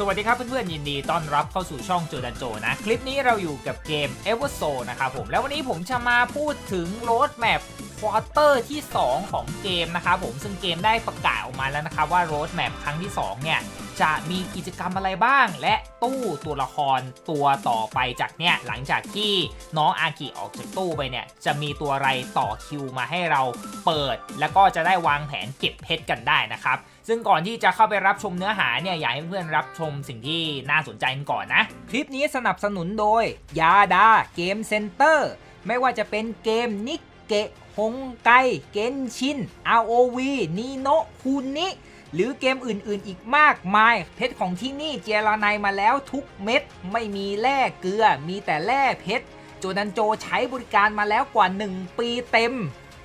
สวัสดีครับเพื่อนๆยินดีต้อนรับเข้าสู่ช่องโจดันโจนะ คลิปนี้เราอยู่กับเกม e v e r s o นะครับผม แล้ววันนี้ผมจะมาพูดถึงโรดแมปควอเตอร์ที่ 2 ของเกมนะครับผมซึ่งเกมได้ประกาศออกมาแล้วนะครับว่าโรดแมปครั้งที่ 2 เนี่ย จะมีกิจกรรมอะไรบ้าง และตู้ตัวละครตัวต่อไปจากเนี่ยหลังจากที่น้องอากิออกจากตู้ไปเนี่ยจะมีตัวอะไรต่อคิวมาให้เราเปิด แล้วก็จะได้วางแผนเก็บเพชรกันได้นะครับซึ่งก่อนที่จะเข้าไปรับชมเนื้อหาเนี่ยอยากให้เพื่อนรับชมสิ่งที่น่าสนใจกันก่อนนะ คลิปนี้สนับสนุนโดยยาดาเกมเซ็นเตอร์ไม่ว่าจะเป็นเกมนิกเกะฮงไก เกนชิน ROV นีโนคูนิ หรือเกมอื่นๆ อีกมากมาย เพชรของที่นี่เจรานายมาแล้วทุกเม็ด ไม่มีแร่เกลือ มีแต่แร่เพชรโจดันโจใช้บริการมาแล้วกว่า 1 ปีเต็ม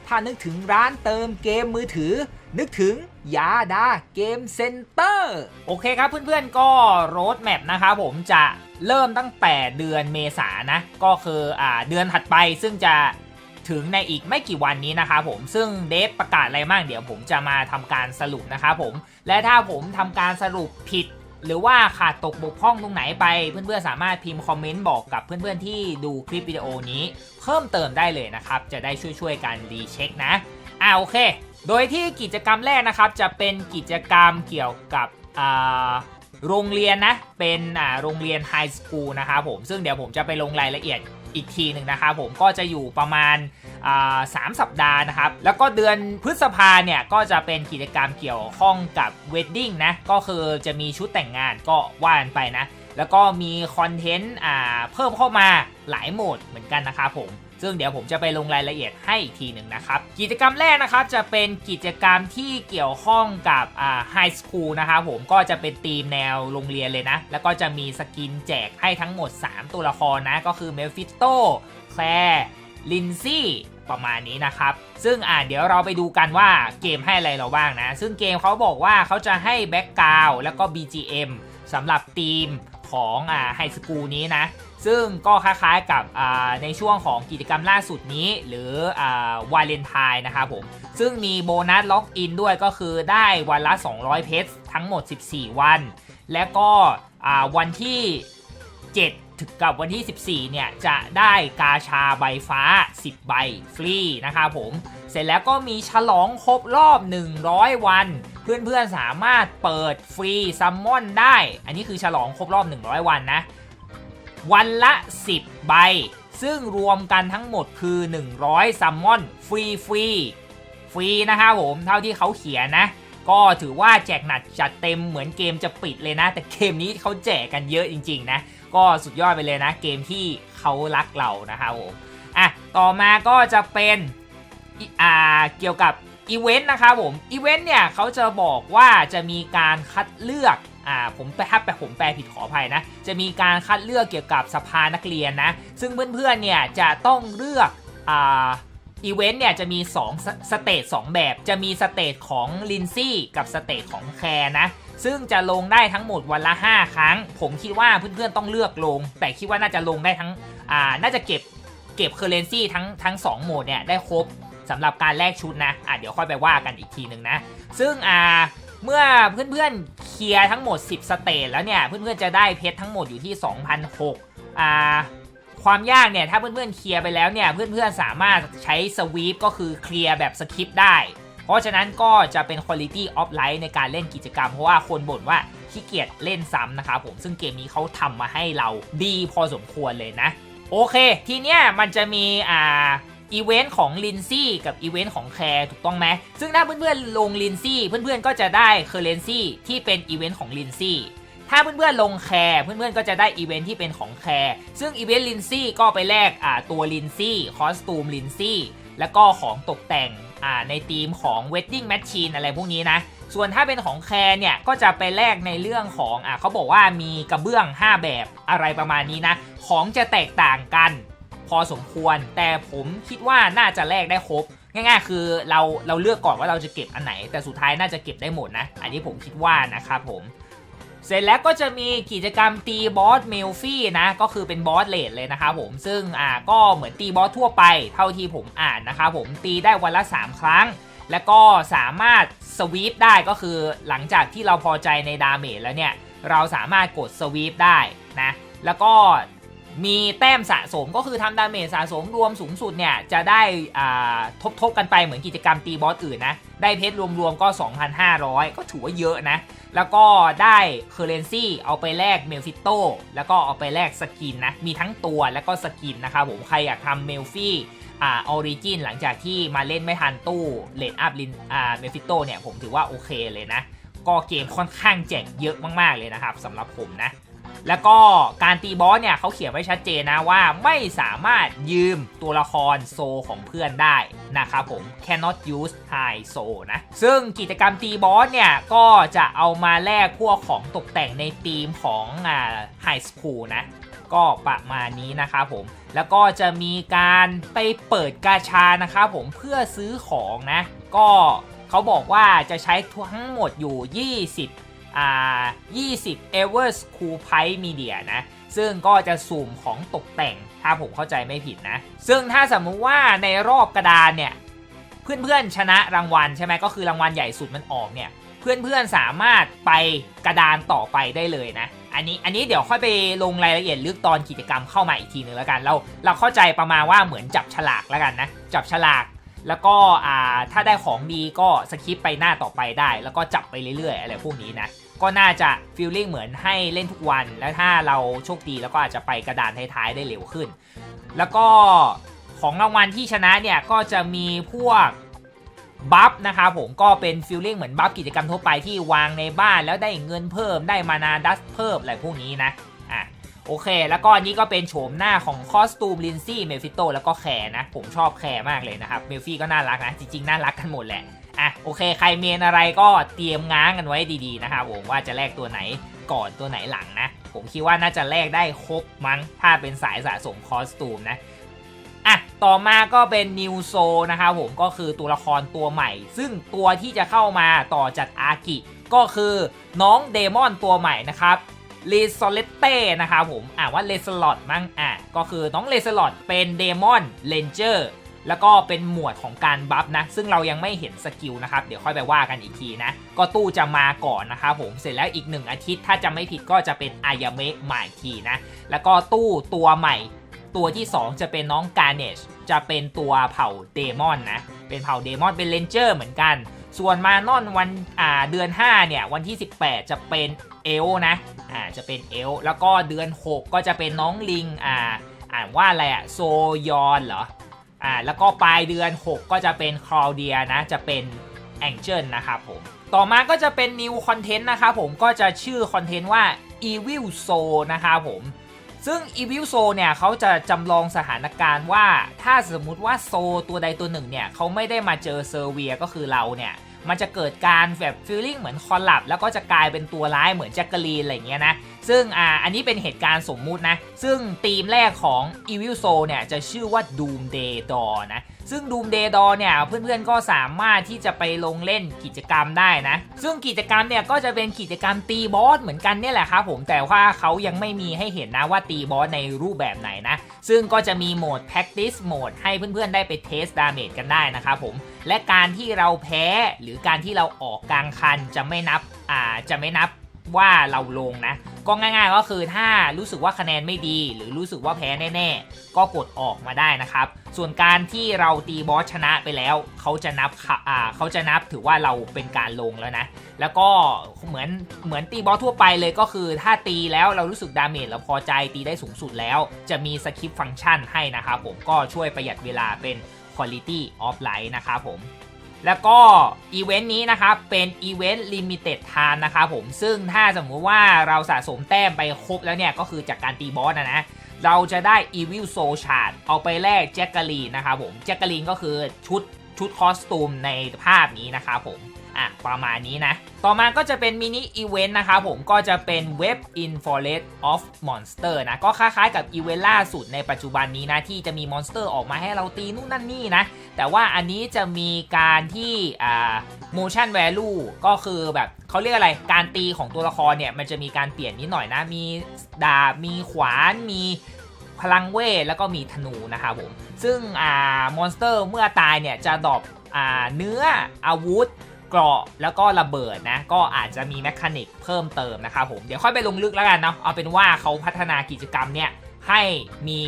ถ้านึกถึงร้านเติมเกมมือถือ นึกถึงยาดาเกมเซ็นเตอร์ โอเคครับเพื่อนๆก็โรดแมปนะครับผมจะเริ่มตั้งแต่เดือนเมษานะ ก็คืออ่าเดือนถัดไปซึ่งจะ ถึงในอีกไม่กี่วันนี้นะครับผมซึ่งเดฟประกาศอะไรบ้างเดี๋ยวผมจะมาทำการสรุปนะครับผมและถ้าผมทำการสรุปผิด หรือว่าขาดตกบกพร่องตรงไหนไป เพื่อนๆสามารถพิมพ์คอมเมนต์บอกกับเพื่อนๆที่ดูคลิปวิดีโอนี้ เพิ่มเติมได้เลยนะครับจะได้ช่วยๆกันรีเช็คนะอ่าโอเค โดยที่กิจกรรมแรกนะครับจะเป็นกิจกรรมเกี่ยวกับอ่าโรงเรียนนะเป็นอ่าโรงเรียนไฮสคูลนะครับผมซึ่งเดี๋ยวผมจะไปลงรายละเอียด อีกทีหนึ่งนะครับผมก็จะอยู่ประมาณสามสัปดาห์นะครับ แล้วก็เดือนพฤษภาเนี่ย ก็จะเป็นกิจกรรมเกี่ยวข้องกับเวดดิ้งนะ ก็คือจะมีชุดแต่งงานก็ว่ากันไปนะ แล้วก็มีคอนเทนต์เพิ่มเข้ามาหลายโหมดเหมือนกันนะครับผมซึ่งเดี๋ยวผมจะไปลงรายละเอียดให้อีกทีหนึ่งนะครับ กิจกรรมแรกนะครับจะเป็นกิจกรรมที่เกี่ยวข้องกับอ่าไฮสคูลนะครับผมก็จะเป็นธีมแนวโรงเรียนเลยนะ แล้วก็จะมีสกินแจกให้ทั้งหมด 3 ตัวละครนะ ก็คือเมลฟิโตแคลร์ลินซี่ประมาณนี้นะครับ ซึ่งอ่าเดี๋ยวเราไปดูกันว่าเกมให้อะไรเราบ้างนะ ซึ่งเกมเขาบอกว่าเขาจะให้แบ็กกราวแล้วก็ BGM สำหรับทีมของอ่าไฮสคูลนี้นะ ซึ่งก็คล้ายๆกับในช่วงของกิจกรรมล่าสุดนี้ หรือวาเลนไทน์นะครับผม ซึ่งมีโบนัสล็อกอินด้วยก็คือได้วันละ 200 เพชรทั้งหมด 14 วัน และก็วันที่ 7 ถึงกับวันที่ 14 เนี่ย จะได้กาชาใบฟ้า 10 ใบฟรีนะครับผม เสร็จแล้วก็มีฉลองครบรอบ 100 วันเพื่อนๆ สามารถเปิดฟรีซัมมอนได้ อันนี้คือฉลองครบรอบ 100 วันนะ วันละ 10 ใบ ซึ่งรวมกันทั้งหมดคือ 100 ซัมมอน ฟรีฟรีฟรีนะครับผม เท่าที่เขาเขียนนะ ก็ถือว่าแจกหนักจัดเต็มเหมือนเกมจะปิดเลยนะ แต่เกมนี้เขาแจกกันเยอะจริง ๆ นะ ก็สุดยอดไปเลยนะ เกมที่เขารักเรานะครับผมอะต่อมาก็จะเป็นอิอ่าเกี่ยวกับอีเวนต์นะครับผมอีเวนต์เนี่ยเขาจะบอกว่าจะมีการคัดเลือก อ่าผมแปลแปลผมแปลผิดขออภัยนะ จะมีการคัดเลือกเกี่ยวกับสภานักเรียนนะ ซึ่งเพื่อนๆเนี่ยจะต้องเลือกอ่าอีเวนต์เนี่ยจะมี2สสเตจ2แบบ จะมีสเตจของลินซี่กับสเตจของแคร์นะ ซึ่งจะลงได้ทั้งหมดวันละ 5 ครั้ง ผมคิดว่าเพื่อนๆต้องเลือกลง แต่คิดว่าน่าจะลงได้ทั้งอ่าน่าจะเก็บเก็บเคอร์เรนซีทั้งทั้ง2โหมดเนี่ยได้ครบสำหรับการแลกชุดนะอะเดี๋ยวค่อยไปว่ากันอีกทีหนึ่งนะ ซึ่งอ่า เมื่อเพื่อนๆเคลียร์ทั้งหมด 10 สเตจแล้วเนี่ย เพื่อนๆจะได้เพชรทั้งหมดอยู่ที่2,006อ่าความยากเนี่ยถ้าเพื่อนๆเคลียร์ไปแล้วเนี่ย เพื่อนๆสามารถใช้สวีปก็คือเคลียร์แบบสคิปได้ เพราะฉะนั้นก็จะเป็น Quality of Life ในการเล่นกิจกรรม เพราะว่าคนบ่นว่าขี้เกียจเล่นซ้ำนะครับผมซึ่งเกมนี้เขาทำมาให้เราดีพอสมควรเลยนะ โอเค ทีเนี้ยมันจะมีอ่า อีเวนต์ของลินซี่กับอีเวนต์ของแคร์ถูกต้องไหมซึ่งถ้าเพื่อนๆลงลินซี่เพื่อนๆก็จะได้เคอร์เรนซี่ที่เป็นอีเวนต์ของลินซี่ถ้าเพื่อนๆลงแคร์เพื่อนๆก็จะได้อีเวนท์ที่เป็นของแคร์ซึ่งอีเวนต์ลินซี่ก็ไปแลกอ่าตัวลินซี่คอสตูมลินซี่แล้วก็ของตกแต่งอ่าในธีมของ Wedding Machine อะไรพวกนี้นะ ส่วนถ้าเป็นของแคร์เนี่ย ก็จะไปแลกในเรื่องของอ่าเขาบอกว่ามีกระเบื้อง 5 แบบอะไรประมาณนี้นะ ของจะแตกต่างกัน อสมควร แต่ผมคิดว่าน่าจะแลกได้ครบ ง่ายๆ คือเราเราเลือกก่อนว่าเราจะเก็บอันไหน แต่สุดท้ายน่าจะเก็บได้หมดนะ อันนี้ผมคิดว่านะครับผมเสร็จแล้วก็จะมีกิจกรรมตีบอสเมลฟี่นะก็คือเป็นบอสเลดเลยนะครับผมซึ่งอ่าก็เหมือนตีบอสทั่วไปเท่าที่ผมอ่านนะครับผมตีได้วันละ 3 ครั้ง แล้วก็สามารถสวีปได้ก็คือหลังจากที่เราพอใจในดาเมจแล้วเนี่ย เราสามารถกดสวีปได้นะแล้วก็ มีแต้มสะสมก็คือทำดาเมจสะสมรวมสูงสุดเนี่ย จะได้อ่าทบทบกันไปเหมือนกิจกรรมตีบอสอื่นนะ ได้เพชรรวมๆก็ 2,500 ก็ถือว่าเยอะนะ แล้วก็ได้เคอร์เรนซีเอาไปแลกเมลฟิโตแล้วก็เอาไปแลกสกินนะ มีทั้งตัวแล้วก็สกินนะครับผมใครอยากทำเมลฟี่อ่าออริจินหลังจากที่มาเล่นไม่ทันตู้เลดอัพลินอ่าเมลฟิโตเนี่ยผมถือว่าโอเคเลยนะ ก็เกมค่อนข้างแจกเยอะมากๆเลยนะครับสำหรับผมนะ แล้วก็การตีบอสเนี่ยเขาเขียนไว้ชัดเจนนะว่าไม่สามารถยืมตัวละครโซของเพื่อนได้นะครับผม cannot use high soul นะ ซึ่งกิจกรรมตีบอสเนี่ย ก็จะเอามาแลกพวกของตกแต่งในธีมของอ่า high school นะ ก็ประมาณนี้นะครับผม แล้วก็จะมีการไปเปิดกาชานะครับผมเพื่อซื้อของนะ ก็เขาบอกว่าจะใช้ทั้งหมดอยู่ 20 อ่า20 e v e r s Cool Pipe Media นะ ซึ่งก็จะสุ่มของตกแต่ง ถ้าผมเข้าใจไม่ผิดนะ ซึ่งถ้าสมมุติว่าในรอบกระดานเนี่ย เพื่อนๆชนะรางวัลใช่ไหมก็คือรางวัลใหญ่สุดมันออกเนี่ย เพื่อนๆสามารถไปกระดานต่อไปได้เลยนะ อันนี้อันนี้เดี๋ยวค่อยไปลงรายละเอียดลึกตอนกิจกรรมเข้ามาอีกทีหนึ่งแล้วกัน เราเราเข้าใจประมาณว่าเหมือนจับฉลากแล้วกันนะ จับฉลากแล้วก็อ่าถ้าได้ของดีก็สคิปไปหน้าต่อไปได้ แล้วก็จับไปเรื่อยๆ อะไรพวกนี้นะ ก็น่าจะฟีลลิ่งเหมือนให้เล่นทุกวัน แล้วถ้าเราโชคดีแล้วก็อาจจะไปกระดานท้ายๆได้เร็วขึ้น แล้วก็ของรางวัลที่ชนะเนี่ยก็จะมีพวกบัฟนะครับผมก็เป็นฟีลลิ่งเหมือนบัฟกิจกรรมทั่วไปที่วางในบ้านแล้วได้เงินเพิ่มได้มานาดัสเพิ่มอะไรพวกนี้นะอะโอเค แล้วก็อันนี้ก็เป็นโฉมหน้าของคอสตูมลินซี่เมลฟิโตแล้วก็แคร์นะ ผมชอบแคร์มากเลยนะครับเมลฟี่ก็น่ารักนะ จริงๆ น่ารักกันหมดแหละ อะโอเค ใครเมนอะไรก็เตรียมง้างกันไว้ดีๆนะครับผมว่าจะแลกตัวไหนก่อนตัวไหนหลังนะ ผมคิดว่าน่าจะแลกได้ครบมั้ง ถ้าเป็นสายสะสมคอสตูมนะอะต่อมาก็เป็นนิวโซนะครับผมก็คือตัวละครตัวใหม่ ซึ่งตัวที่จะเข้ามาต่อจากอากิก็คือน้องเดมอนตัวใหม่นะครับเลซอเลตเต้นะครับผมอ่านว่าเลสลอดมั้งอะก็คือน้องเลสลอดเป็นเดมอนเลนเจอร์ แล้วก็เป็นหมวดของการบัฟนะ ซึ่งเรายังไม่เห็นสกิลนะครับ เดี๋ยวค่อยไปว่ากันอีกทีนะ ก็ตู้จะมาก่อนนะครับผม เสร็จแล้วอีกหนึ่งอาทิตย์ถ้าจะไม่ผิดก็จะเป็นอายาเมะใหม่ทีนะ แล้วก็ตู้ตัวใหม่ ตัวที่ 2 จะเป็นน้องการเนช จะเป็นตัวเผ่าเดมอนนะ เป็นเผ่าเดมอนเป็นเลนเจอร์เหมือนกัน ส่วนมานอนวันอ่าเดือน 5 เนี่ย วันที่ 18 จะเป็นเอลนะ อ่า จะเป็นเอล แล้วก็เดือน 6 ก็จะเป็นน้องลิง อ่า อ่านว่าอะไรอะโซยอนเหรอ อ่าแล้วก็ปลายเดือน 6 ก็จะเป็นคลาวเดียนะจะเป็นแองเจิลนะครับผมต่อมาก็จะเป็นนิวคอนเทนต์นะครับผมก็จะชื่อคอนเทนต์ว่า Evil Soul นะครับผมซึ่ง Evil Soul เนี่ยเขาจะจำลองสถานการณ์ว่าถ้าสมมุติว่าโซตัวใดตัวหนึ่งเนี่ยเขาไม่ได้มาเจอเซอร์เวียก็คือเราเนี่ย มันจะเกิดการแบบฟีลลิ่งเหมือนคอลลับแล้วก็จะกลายเป็นตัวร้ายเหมือนแจ็คเกอรีนอะไรอย่างเงี้ยนะ ซึ่งอ่าอันนี้เป็นเหตุการณ์สมมุตินะ ซึ่งธีมแรกของ Evil Soul เนี่ยจะชื่อว่า Doom Day Door นะ ซึ่ง Doomsday Door เนี่ยเพื่อนๆก็สามารถที่จะไปลงเล่นกิจกรรมได้นะ ซึ่งกิจกรรมเนี่ยก็จะเป็นกิจกรรมตีบอสเหมือนกันเนี่ยแหละครับผมแต่ว่าเขายังไม่มีให้เห็นนะว่าตีบอสในรูปแบบไหนนะ ซึ่งก็จะมีโหมด practice mode ให้เพื่อนๆได้ไปเทสดาเมจกันได้นะครับผมและการที่เราแพ้หรือการที่เราออกกลางคันจะไม่นับอ่าจะไม่นับ ว่าเราลงนะ ก็ง่าย ๆ ก็คือถ้ารู้สึกว่าคะแนนไม่ดี หรือรู้สึกว่าแพ้แน่ๆ ก็กดออกมาได้นะครับ ส่วนการที่เราตีบอสชนะไปแล้ว เขาจะนับค่ะอ่าเขาจะนับถือว่าเราเป็นการลงแล้วนะ แล้วก็เหมือนเหมือนตีบอสทั่วไปเลยก็คือ ถ้าตีแล้วเรารู้สึกดาเมจเราพอใจตีได้สูงสุดแล้ว จะมีสคริปต์ฟังก์ชันให้นะครับผมก็ช่วยประหยัดเวลาเป็น Quality of Life นะครับผม แล้วก็อีเวนต์นี้นะครับเป็นอีเวนต์ลิมิเต็ดทานนะครับผมซึ่งถ้าสมมุติว่าเราสะสมแต้มไปครบแล้วเนี่ยก็คือจากการตีบอสนะนะเราจะได้ Evil Soul Shard เอาไปแลกแจ็คกาลีนนะครับผมแจ็คกาลีนก็คือชุดชุดคอสตูมในภาพนี้นะครับผม อะประมาณนี้นะ ต่อมาก็จะเป็นมินิอีเวนต์นะครับผมก็จะเป็น Web in Forest of Monster นะ ก็คล้ายๆกับอีเวนต์ล่าสุดในปัจจุบันนี้นะ ที่จะมีมอนสเตอร์ออกมาให้เราตีนู่นนั่นนี่นะ แต่ว่าอันนี้จะมีการที่อ่า motion value ก็คือแบบเขาเรียกอะไรการตีของตัวละครเนี่ย มันจะมีการเปลี่ยนนิดหน่อยนะ มีดาบมีขวานมีพลังเวทแล้วก็มีธนูนะครับผม ซึ่งอ่ามอนสเตอร์เมื่อตายเนี่ยจะดรอปอ่าเนื้ออาวุธ เกราะแล้วก็ระเบิดนะ ก็อาจจะมีแมคานิกเพิ่มเติมนะครับผม เดี๋ยวค่อยไปลงลึกแล้วกันเนาะ เอาเป็นว่าเขาพัฒนากิจกรรมเนี่ยให้มี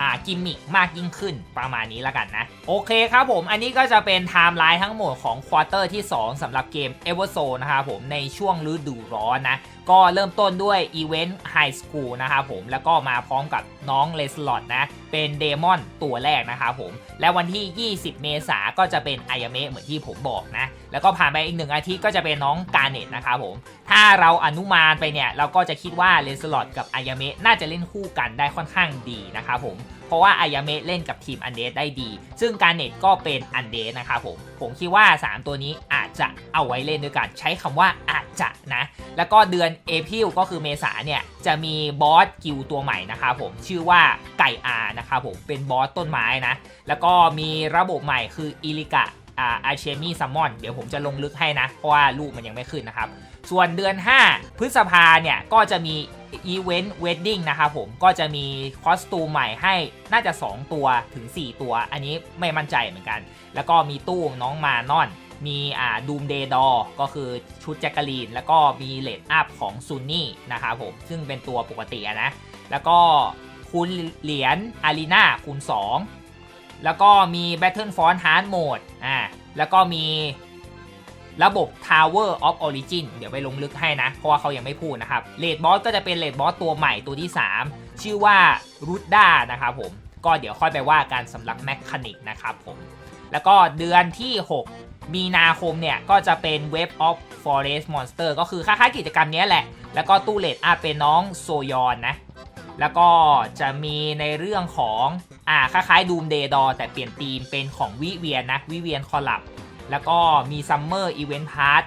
อ่ากิมมิคมากยิ่งขึ้นประมาณนี้แล้วกันนะ โอเคครับผม อันนี้ก็จะเป็นไทม์ไลน์ทั้งหมดของควอเตอร์ที่ 2สำหรับเกม e v e r z o n e นะครับผมในช่วงฤดูร้อนนะก็เริ่มต้นด้วยอีเวนต์ไฮสคูลนะครับผม แล้วก็มาพร้อมกับน้องเลสลอตนะ เป็นเดมอนตัวแรกนะครับผม และวันที่ 20 เมษาก็จะเป็นไอยาเมะเหมือนที่ผมบอกนะ แล้วก็ผ่านไปอีกหนึ่งอาทิตย์ก็จะเป็นน้องกาเน็ตนะครับผม ถ้าเราอนุมานไปเนี่ย เราก็จะคิดว่าเลสลอตกับไอยาเมะน่าจะเล่นคู่กันได้ค่อนข้างดีนะครับผม เพราะว่าอายาเมะเล่นกับทีมอันเดสได้ดี ซึ่งการเน็ตก็เป็นอันเดสนะครับผมผมคิดว่า 3 ตัวนี้อาจจะเอาไว้เล่นด้วยกัน ใช้คำว่าอาจจะนะ แล้วก็เดือนเอพิลก็คือเมษาเนี่ย จะมีบอสกิลตัวใหม่นะครับผมชื่อว่าไก่อานะครับผมเป็นบอสต้นไม้นะ แล้วก็มีระบบใหม่คืออิลิกะอาเชมี่ซัมมอนเดี๋ยวผมจะลงลึกให้นะ เพราะว่ารูปมันยังไม่ขึ้นนะครับ ส่วนเดือน 5 พฤษภาเนี่ย ก็จะมีอีเวนต์เวดดิ้งนะครับผมก็จะมีคอสตูมใหม่ให้น่าจะ 2 ตัวถึง 4 ตัว อันนี้ไม่มั่นใจเหมือนกัน แล้วก็มีตู้น้องมานอน มีอ่าดูมเดย์ดอก็คือชุดแจ็คกะลีน แล้วก็มีเลดอัพของซูนี่นะครับผม ซึ่งเป็นตัวปกตินะ แล้วก็คูณเหรียญอารีนาคูณ 2 แล้วก็มี Battle f o rce Hard Mode อ่าแล้วก็มี ระบบ Tower of Origin เดี๋ยวไปลงลึกให้นะ เพราะว่าเขายังไม่พูดนะครับเลดบอสก็จะเป็นเลดบอสตัวใหม่ตัวที่ 3 ชื่อว่ารูดด้านะครับผม ก็เดี๋ยวค่อยไปว่ากันสำหรับแมคคานิกนะครับผม แล้วก็เดือนที่ 6 มีนาคมเนี่ย ก็จะเป็น Web of Forest Monster ก็คือคล้ายๆกิจกรรมนี้แหละ แล้วก็ตู้เลดอาเป็นน้องโซยอนนะแล้วก็จะมีในเรื่องของ อ่า คล้ายๆดูมเดย์ดอแต่เปลี่ยนธีมเป็นของวิเวียนนะ วิเวียนคอลับ แล้วก็มีซัมเมอร์อีเวนต์พาร์ท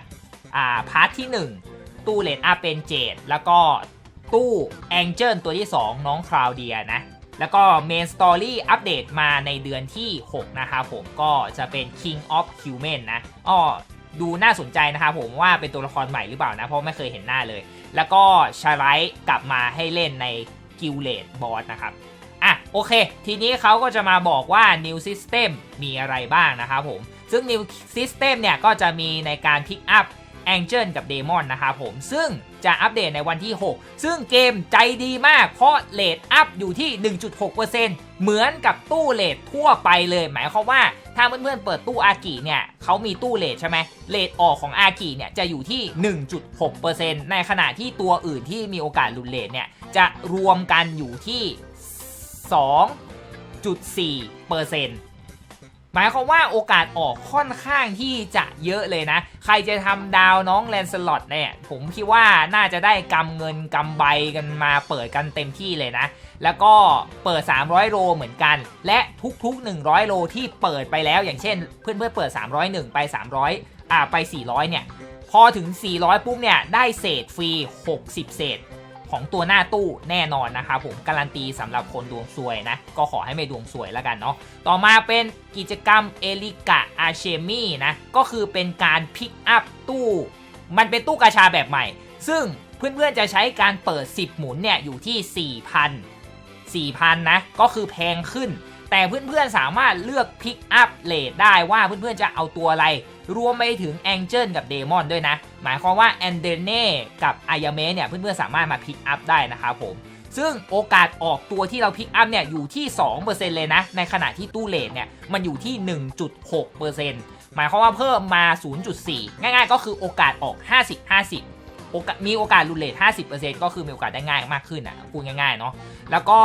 อ่าพาร์ทที่ 1 ตู้เลดอาเป็นเจดแล้วก็ตู้แองเจิลตัวที่ 2 น้องคราวเดียนะ แล้วก็เมนสตอรี่อัปเดตมาในเดือนที่ 6 นะครับผมก็จะเป็น King of Human นะอ้อดูน่าสนใจนะครับผมว่าเป็นตัวละครใหม่หรือเปล่านะ เพราะไม่เคยเห็นหน้าเลย แล้วก็ชาไรท์กลับมาให้เล่นในกิลเลดบอสนะครับอะโอเค ทีนี้เขาก็จะมาบอกว่า New System มีอะไรบ้างนะครับผม ซึ่ง New System เนี่ยก็จะมีในการพิกอัพ Angel กับ Demon นะครับผม ซึ่งจะอัปเดตในวันที่ 6 ซึ่งเกมใจดีมาก เพราะเลทอัพอยู่ที่ 1.6%เหมือนกับตู้เลททั่วไปเลย หมายความว่าถ้าเพื่อนๆเปิดตู้อากิเนี่ยเขามีตู้เลทใช่ไหมเลทออกของอากิเนี่ยจะอยู่ที่ 1.6%ในขณะที่ตัวอื่นที่มีโอกาสลุดเลทเนี่ยจะรวมกันอยู่ที่ 2.4% หมายความว่าโอกาสออกค่อนข้างที่จะเยอะเลยนะ ใครจะทำดาวน้องแลนสลอตเนี่ย ผมคิดว่าน่าจะได้กำเงินกำใบกันมาเปิดกันเต็มที่เลยนะ แล้วก็เปิด 300 โลเหมือนกัน และทุกๆ 100 โลที่เปิดไปแล้ว อย่างเช่น เพื่อนๆเปิด 301 ไป 300 อ่าไป 400 เนี่ย พอถึง 400 ปุ๊บเนี่ย ได้เศษฟรี 60 เศษ ของตัวหน้าตู้แน่นอนนะครับผมการันตีสำหรับคนดวงซวยนะ ก็ขอให้ไม่ดวงซวยแล้วกันเนาะต่อมาเป็นกิจกรรมเอลิกะอาเชมี่นะก็คือเป็นการพิกอัพตู้ มันเป็นตู้กาชาแบบใหม่ ซึ่งเพื่อนๆจะใช้การเปิด 10 หมุนเนี่ยอยู่ที่ 4,000 4,000นะก็คือแพงขึ้น แต่เพื่อนๆสามารถเลือกพิกอัพเลทได้ว่าเพื่อนๆจะเอาตัวอะไร รวมไปถึงแองเจิลกับเดมอนด้วยนะ หมายความว่าแอนเดเน่กับอายาเมะเนี่ยเพื่อนๆสามารถมาพิกอัพได้นะครับผมซึ่งโอกาสออกตัวที่เราพิกอัพเนี่ยอยู่ที่ 2%เลยนะ ในขณะที่ตู้เลทเนี่ยมันอยู่ที่ 1.6%หมายความว่าเพิ่มมา 0.4 ง่ายๆ ก็คือโอกาสออก 50-50 โอกาสมีโอกาสรุนเลท50%ก็คือมีโอกาสได้ง่ายมากขึ้นอะพูดง่ายๆเนาะแล้วก็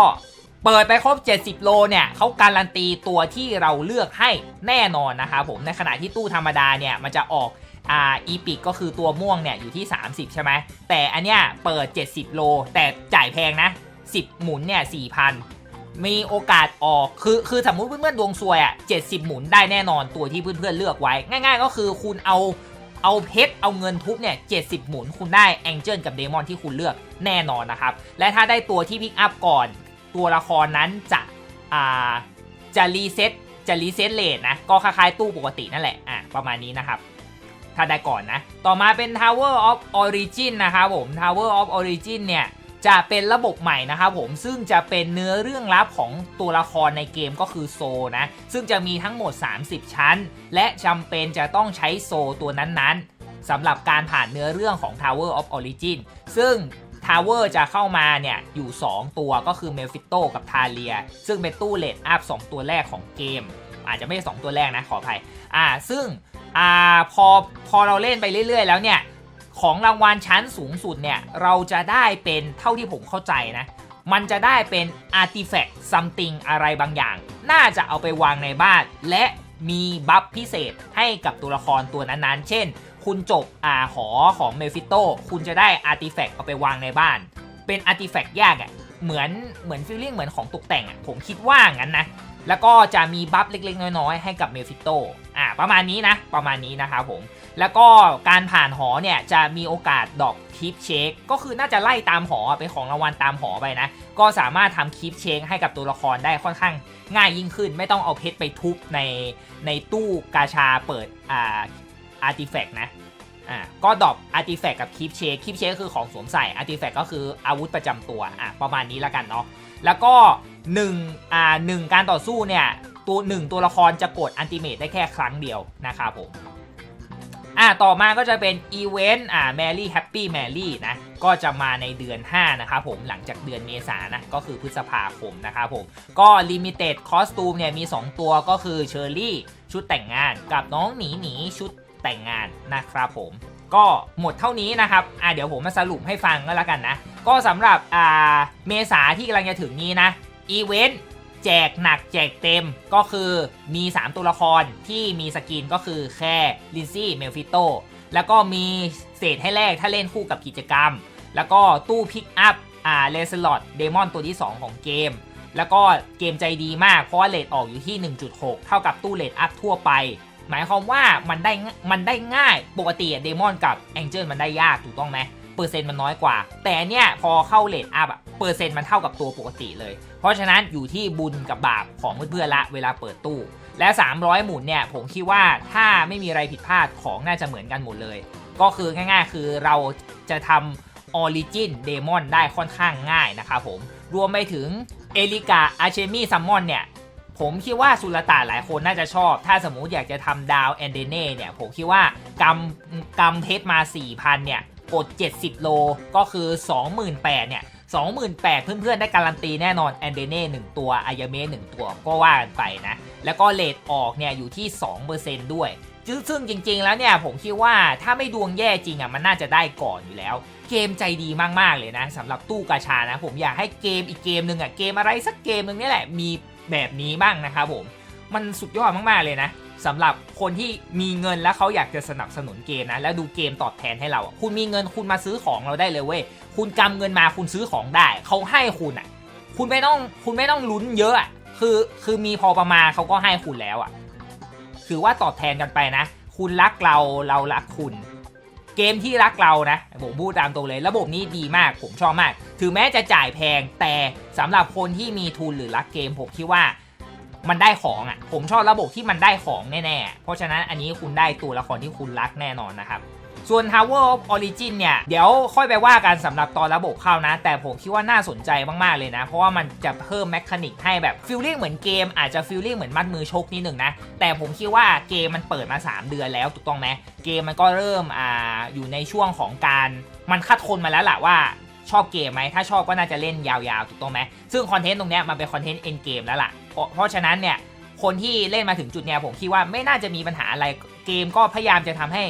เปิดไปครบ 70 โลเนี่ยเขาการันตีตัวที่เราเลือกให้แน่นอนนะครับผมในขณะที่ตู้ธรรมดาเนี่ยมันจะออกอ่าอีพิกก็คือตัวม่วงเนี่ยอยู่ที่ 30 ใช่ไหมแต่อันเนี้ยเปิด 70 โล แต่จ่ายแพงนะ 10 หมุนเนี่ย4,000 มีโอกาสออกคือคือสมมุติเพื่อนๆดวงซวยอะ70 หมุนได้แน่นอนตัวที่เพื่อนๆเลือกไว้ ง่าย ๆ ก็คือคุณเอาเอาเพชรเอาเงินทุบเนี่ย70หมุนคุณได้แองเจิลกับเดมอนที่คุณเลือกแน่นอนนะครับ และถ้าได้ตัวที่พิกอัพก่อน ตัวละครนั้นจะอ่าจะรีเซ็ตจะรีเซ็ตเลทนะ ก็คล้ายๆตู้ปกตินั่นแหละอะประมาณนี้นะครับถ้าได้ก่อนนะ ต่อมาเป็น Tower of Origin นะครับผม Tower of Origin เนี่ยจะเป็นระบบใหม่นะครับผมซึ่งจะเป็นเนื้อเรื่องลับของตัวละครในเกมก็คือโซนะ ซึ่งจะมีทั้งหมด 30 ชั้น และจำเป็นจะต้องใช้โซตัวนั้นๆสำหรับการผ่านเนื้อเรื่องของ Tower of Origin ซึ่ง Tower จะเข้ามาเนี่ยอยู่ 2 ตัวก็คือเมลฟิโตกับทาเลีย ซึ่งเป็นตู้เลดอัพ2ตัวแรกของเกม อาจจะไม่ใช่2ตัวแรกนะขออภัยอ่าซึ่งอ่าพอพอเราเล่นไปเรื่อย ๆ แล้วเนี่ยของรางวัลชั้นสูงสุดเนี่ยเราจะได้เป็นเท่าที่ผมเข้าใจนะ มันจะได้เป็น artifact something อะไรบางอย่าง น่าจะเอาไปวางในบ้าน และมีบัฟพิเศษให้กับตัวละครตัวนั้นๆ เช่น คุณจบอ่าหอของเมฟิโตคุณจะได้ artifact เอาไปวางในบ้าน เป็น artifact ยากอะ่ะเหมือนเหมือนฟีลลิ่งเหมือนของตกแต่งอะ่ะผมคิดว่างั้นนะ แล้วก็จะมีบัฟเล็กๆ น้อยๆ ให้กับเมฟิโตอ่าประมาณนี้นะ ประมาณนี้นะครับผม แล้วก็การผ่านหอเนี่ยจะมีโอกาสดอกคลิปเช็คก็คือน่าจะไล่ตามหอเป็นของรางวัลตามหอไปนะ ก็สามารถทำคลิปเช็คให้กับตัวละครได้ค่อนข้างง่ายยิ่งขึ้น ไม่ต้องเอาเพชรไปทุบในในตู้กาชาเปิดอ่าอาร์ติแฟกต์นะ อ่าก็ดรอปอาร์ติแฟกต์กับคลิปเชคคลิปเช็คคือของสวมใส่อาร์ติแฟกต์ก็คืออาวุธประจำตัวอะประมาณนี้แล้วกันเนาะแล้วก็1อ่าหนึ่งการต่อสู้เนี่ยตัวหนึ่งตัวละครจะกดอันติเมตได้แค่ครั้งเดียวนะครับผมอะต่อมาก็จะเป็นอีเวนต์อ่าแมรี่แฮปปี้แมรี่นะก็จะมาในเดือน 5 นะครับผมหลังจากเดือนเมษานะก็คือพฤษภาคมนะครับผมก็ลิมิเต็ดคอสตูมเนี่ยมี 2 ตัวก็คือเชอร์รี่ชุดแต่งงานกับน้องหนีหนีชุด แต่งงานนะครับผม ก็หมดเท่านี้นะครับอะเดี๋ยวผมมาสรุปให้ฟังก็แล้วกันนะ ก็สำหรับอ่าเมษาที่กำลังจะถึงนี้นะอีเวนต์แจกหนักแจกเต็มก็คือมี 3 ตัวละครที่มีสกินก็คือแคร์ลินซี่เมลฟิโตแล้วก็มีเศษให้แลกถ้าเล่นคู่กับกิจกรรม แล้วก็ตู้พิกอัพอ่าเลสลอดเดมอนตัวที่ 2 ของเกม แล้วก็เกมใจดีมากเพราะว่าเลทออกอยู่ที่ 1.6 เท่ากับตู้เลทอัพทั่วไป หมายความว่ามันได้มันได้ง่ายปกติเดมอนกับแองเจิลมันได้ยากถูกต้องไหมเปอร์เซ็นต์มันน้อยกว่า แต่เนี่ยพอเข้าเลทอัพอะเปอร์เซ็นต์มันเท่ากับตัวปกติเลย เพราะฉะนั้นอยู่ที่บุญกับบาปของเพื่อนๆละเวลาเปิดตู้ และ 300 หมุนเนี่ยผมคิดว่าถ้าไม่มีอะไรผิดพลาดของน่าจะเหมือนกันหมดเลย ก็คือง่ายๆ คือเราจะทำออริจินเดมอนได้ค่อนข้างง่ายนะครับผมรวมไปถึงเอลิกาอาเชมี่ซัมมอนเนี่ย ผมคิดว่าสุลต่านหลายคนน่าจะชอบ ถ้าสมมุติอยากจะทำดาวแอนเดเน่เนี่ย ผมคิดว่ากำกำเพชรมา 4,000 เนี่ย กด 70 โล ก็คือ 28,000 เนี่ย 28,000 เพื่อนๆ ได้การันตีแน่นอนแอนเดเน่1ตัวอายาเมะ1ตัวก็ว่ากันไปนะ แล้วก็เลทออกเนี่ยอยู่ที่ 2%ด้วยซึ่งจริง ๆ แล้วเนี่ยผมคิดว่าถ้าไม่ดวงแย่จริงอะมันน่าจะได้ก่อนอยู่แล้ว เกมใจดีมากๆเลยนะสำหรับตู้กาชานะ ผมอยากให้เกมอีกเกมหนึ่งอะเกมอะไรสักเกมหนึ่งนี่แหละมี แบบนี้บ้างนะครับผม มันสุดยอดมากๆเลยนะสำหรับคนที่มีเงินแล้วเขาอยากจะสนับสนุนเกมนะ แล้วดูเกมตอบแทนให้เรา คุณมีเงินคุณมาซื้อของเราได้เลยเว้ยคุณกำเงินมาคุณซื้อของได้ เขาให้คุณอะ คุณไม่ต้องคุณไม่ต้องลุ้นเยอะอะคือคือมีพอประมาณเขาก็ให้คุณแล้วอะคือว่าตอบแทนกันไปนะ คุณรักเราเรารักคุณ เกมที่รักเรานะผมพูดตามตรงเลย ระบบนี้ดีมากผมชอบมาก ถึงแม้จะจ่ายแพงแต่สำหรับคนที่มีทุนหรือรักเกมผมคิดว่ามันได้ของอะ ผมชอบระบบที่มันได้ของแน่ๆ เพราะฉะนั้นอันนี้คุณได้ตัวละครที่คุณรักแน่นอนนะครับ ส่วน Tower of Origin เนี่ย เดี๋ยวค่อยไปว่ากันสำหรับตอนระบบเข้านะ แต่ผมคิดว่าน่าสนใจมากๆเลยนะ เพราะว่ามันจะเพิ่มแมคานิกให้แบบฟิลลิ่งเหมือนเกม อาจจะฟิลลิ่งเหมือนมัดมือชกนิดหนึ่งนะ แต่ผมคิดว่าเกมมันเปิดมา 3 เดือนแล้วถูกต้องไหมเกมมันก็เริ่มอ่าอยู่ในช่วงของการมันคัดคนมาแล้วแหละว่า ชอบเกมไหมถ้าชอบก็น่าจะเล่นยาวๆถูกต้องไหมซึ่งคอนเทนต์ตรงนี้มันเป็นคอนเทนต์เอ็นเกมแล้วล่ะ เพราะเพราะฉะนั้นเนี่ยคนที่เล่นมาถึงจุดเนี้ยผมคิดว่าไม่น่าจะมีปัญหาอะไรเกมก็พยายามจะทำให้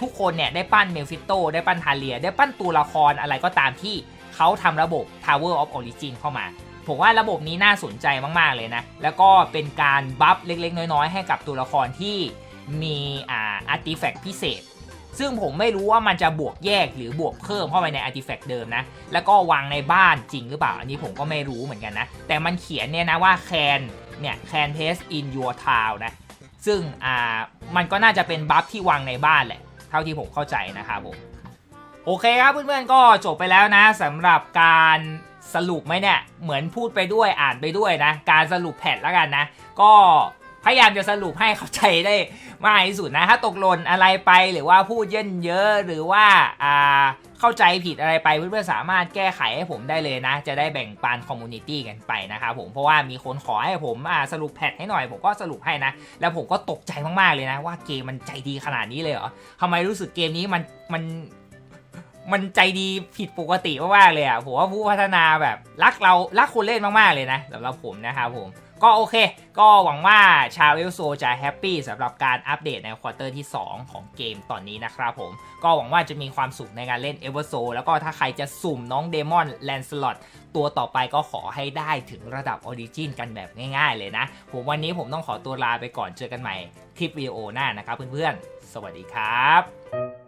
ทุกคนเนี่ยได้ปั้นเมลฟิโตได้ปั้นทาเลีย ได้ปั้นตัวละครอะไรก็ตามที่เขาทำระบบ Tower of Origin เข้ามา ผมว่าระบบนี้น่าสนใจมากๆเลยนะ แล้วก็เป็นการบัฟเล็กๆ น้อยๆ ให้กับตัวละครที่มีอ่าอาร์ติแฟกต์พิเศษ ซึ่งผมไม่รู้ว่ามันจะบวกแยกหรือบวกเพิ่มเข้าไปในอาร์ติแฟกต์เดิมนะ แล้วก็วางในบ้านจริงหรือเปล่า อันนี้ผมก็ไม่รู้เหมือนกันนะ แต่มันเขียนเนี่ยนะว่า can เนี่ย can test in your town นะ ซึ่งอ่ามันก็น่าจะเป็นบัฟที่วางในบ้านแหละ เท่าที่ผมเข้าใจนะครับผม โอเคครับเพื่อนๆก็จบไปแล้วนะสำหรับการสรุปไหมเนี่ย เหมือนพูดไปด้วยอ่านไปด้วยนะ การสรุปแพทแล้วกันนะ ก็ พยายามจะสรุปให้เข้าใจได้มากที่สุดนะ ถ้าตกหล่นอะไรไปหรือว่าพูดเยินเยอะหรือว่าอ่าเข้าใจผิดอะไรไปเพื่อนๆสามารถแก้ไขให้ผมได้เลยนะ จะได้แบ่งปันคอมมูนิตี้กันไปนะครับผมเพราะว่ามีคนขอให้ผมอ่าสรุปแพทให้หน่อย ผมก็สรุปให้นะ แล้วผมก็ตกใจมากๆเลยนะ ว่าเกมมันใจดีขนาดนี้เลยเหรอทำไมรู้สึกเกมนี้มันมันมันใจดีผิดปกติมากๆเลยอะผมว่าผู้พัฒนาแบบรักเรารักคนเล่นมากๆเลยนะสำหรับผมนะครับผม ก็โอเค ก็หวังว่าชาวเอลโซจะแฮปปี้สำหรับการอัปเดตในควอเตอร์ที่ 2 ของเกมตอนนี้นะครับผม ก็หวังว่าจะมีความสุขในการเล่นเอเวอร์โซแล้วก็ถ้าใครจะสุ่มน้องเดมอนแลนสลอตตัวต่อไปก็ขอให้ได้ถึงระดับออริจินกันแบบง่ายๆเลยนะ ผมวันนี้ผมต้องขอตัวลาไปก่อนเจอกันใหม่คลิปวิดีโอหน้านะครับเพื่อนๆ สวัสดีครับ